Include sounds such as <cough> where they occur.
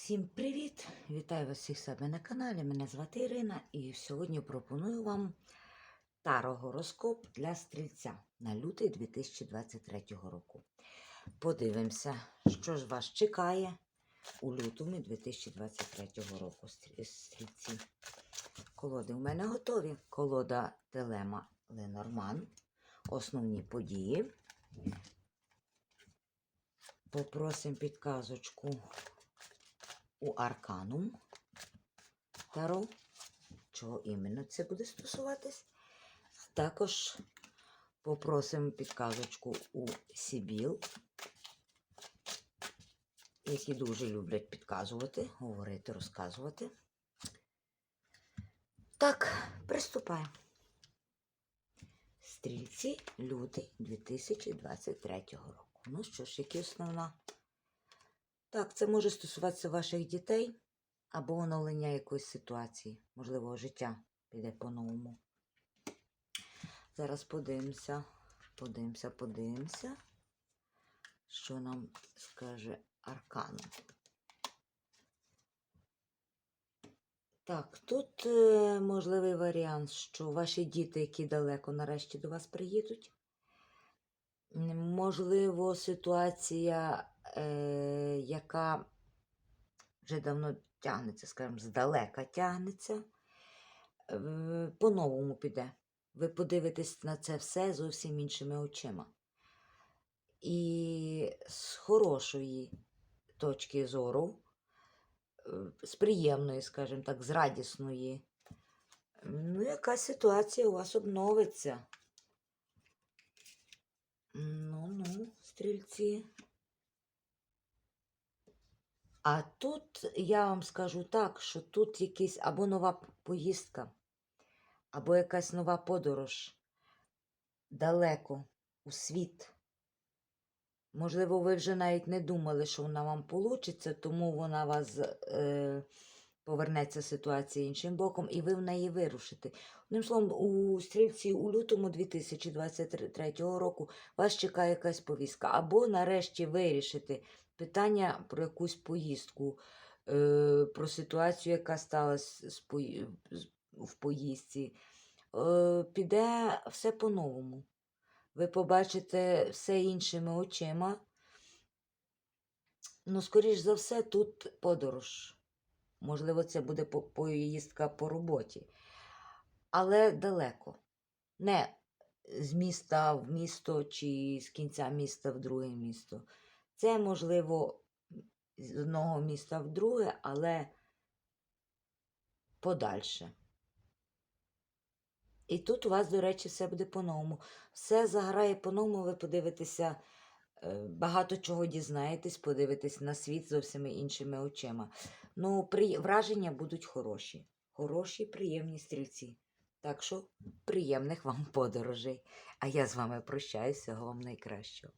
Всім привіт! Вітаю вас всіх себе на каналі. Мене звати Ірина і сьогодні пропоную вам таро-гороскоп для стрільця на лютий 2023 року. Подивимося, що ж вас чекає у лютому 2023 року, стрільці. Колоди у мене готові. Колода Телема Ленорман. Основні події. Попросимо підказочку у Арканум Таро. Чого іменно це буде стосуватись? Також попросимо підказочку у Сібіл, які дуже люблять підказувати, говорити, розказувати. Так, приступаємо. Стрільці лютий 2023 року. Ну що ж, які основна так, це може стосуватися ваших дітей або оновлення якоїсь ситуації, можливо, життя піде по-новому. Зараз подивимося, подивимося, подивимося, що нам скаже Аркан. Так, тут е, можливий варіант, що ваші діти, які далеко нарешті до вас приїдуть. Можливо, ситуація, е, яка вже давно тягнеться, скажімо, здалека тягнеться, е, по-новому піде. Ви подивитесь на це все зовсім іншими очима. І з хорошої точки зору, е, з приємної, скажімо так, з радісної, ну, яка ситуація у вас обновиться. Ну, ну, стрільці. А тут я вам скажу так, що тут якась або нова поїздка, або якась нова подорож далеко у світ. Можливо, ви вже навіть не думали, що вона вам получиться, тому вона вас е, повернеться ситуація іншим боком, і ви в неї вирушите. Одним словом, у стрільці у лютому 2023 року вас чекає якась повістка. Або нарешті вирішити питання про якусь поїздку, е, про ситуацію, яка сталася в поїздці. Е, піде все по-новому. Ви побачите все іншими очима. Ну, скоріш за все, тут подорож. Можливо, це буде поїздка по роботі. Але далеко. Не з міста в місто чи з кінця міста в друге місто. Це, можливо, з одного міста в друге, але подальше. І тут у вас, до речі, все буде по-новому. Все заграє по-новому, ви подивитеся, багато чого дізнаєтесь, подивитесь на світ зовсім іншими очима. Ну, при... враження будуть хороші. Хороші, приємні стрільці. Так що приємних вам <laughs> подорожей. А я з вами прощаюся, всього вам найкращого.